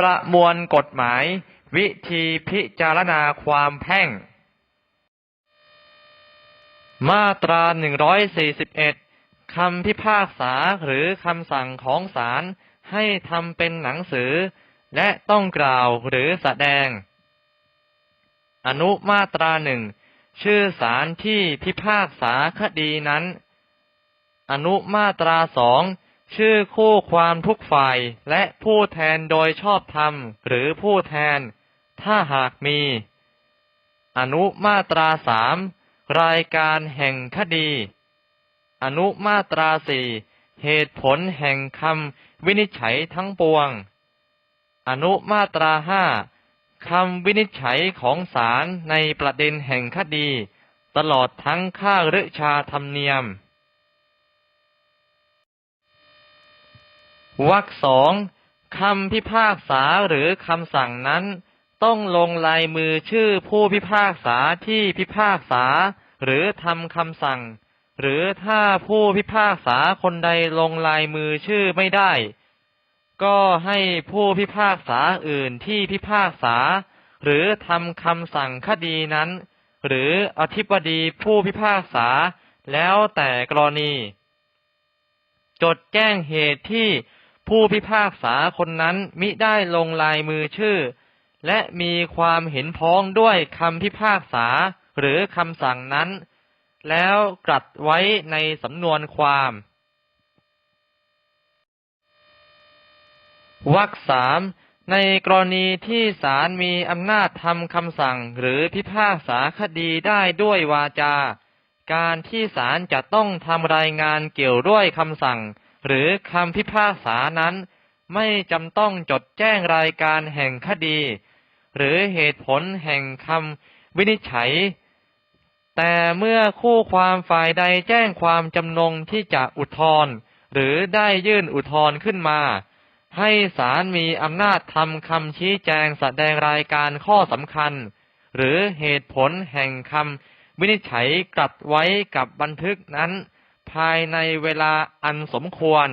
ประมวลกฎหมาย วิธีพิจารณาความแพ่ง มาตรา 141 คำพิพากษาหรือคำสั่งของศาลให้ทำเป็นหนังสือ และต้องกล่าวหรือแสดง อนุมาตราหนึ่งชื่อศาลที่พิพากษาคดีนั้น อนุมาตราสอง ชื่อคู่ความทุกฝ่ายและผู้แทนโดยชอบธรรมหรือผู้แทน ถ้าหากมี อนุมาตราสามรายการแห่งคดี อนุมาตราสี่เหตุผลแห่งคำวินิจฉัยทั้งปวง อนุมาตราห้าคำวินิจฉัยของศาลในประเด็นแห่งคดี ตลอดทั้งค่าฤชาธรรมเนียม วรรคสองคำพิพากษาหรือคำสั่งนั้น ต้องลงลายมือชื่อผู้พิพากษาที่พิพากษา หรือทำคำสั่ง หรือถ้าผู้พิพากษาคนใดลงลายมือชื่อไม่ได้ ก็ให้ผู้พิพากษาอื่นที่พิพากษา หรือทำคำสั่งคดีนั้น หรืออธิบดีผู้พิพากษา แล้วแต่กรณี จดแจ้งเหตุที่ ผู้พิพากษาคนนั้นมิได้ลงลายมือชื่อ และมีความเห็นพ้องด้วยคำพิพากษาหรือคำสั่งนั้น แล้วกลัดไว้ในสำนวนความวรรคสามในกรณีที่ศาลมีอำนาจทำคำสั่งหรือพิพากษาคดีได้ด้วยวาจา การที่ศาลจะต้องทำรายงานเกี่ยวด้วยคำสั่ง หรือคำพิพากษานั้น ไม่จำต้องจดแจ้งรายการแห่งคดี หรือเหตุผลแห่งคำวินิจฉัย แต่เมื่อคู่ความฝ่ายใดแจ้งความจำนงที่จะอุทธรณ์หรือได้ยื่นอุทธรณ์ขึ้นมา ให้ศาลมีอำนาจทำคำชี้แจงแสดงรายการข้อสำคัญ หรือเหตุผลแห่งคำวินิจฉัยกลัดไว้กับบันทึกนั้น ภายในเวลาอันสมควร